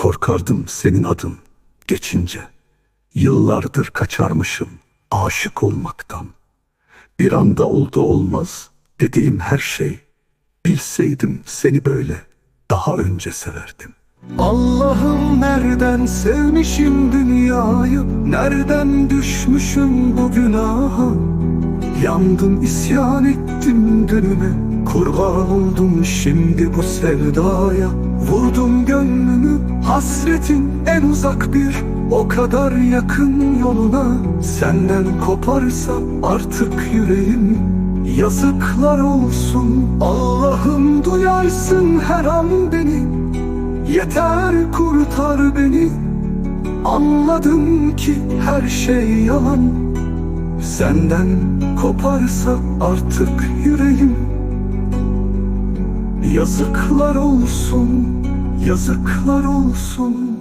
Korkardım senin adın geçince. Yıllardır kaçarmışım aşık olmaktan. Bir anda oldu olmaz dediğim her şey. Bilseydim seni böyle daha önce severdim. Allah'ım nereden sevmişim dünyayı Nereden düşmüşüm bu günaha Yandım isyan ettim dönüme Kurban oldum şimdi bu sevdaya Vurdum gönlümü hasretin en uzak bir O kadar yakın yoluna. Senden koparsa artık yüreğim Yazıklar olsun. Allah'ım duyarsın her an beni. Yeter kurtar beni. Anladım ki her şey yalan. Senden koparsa artık yüreğim. Yazıklar olsun, yazıklar olsun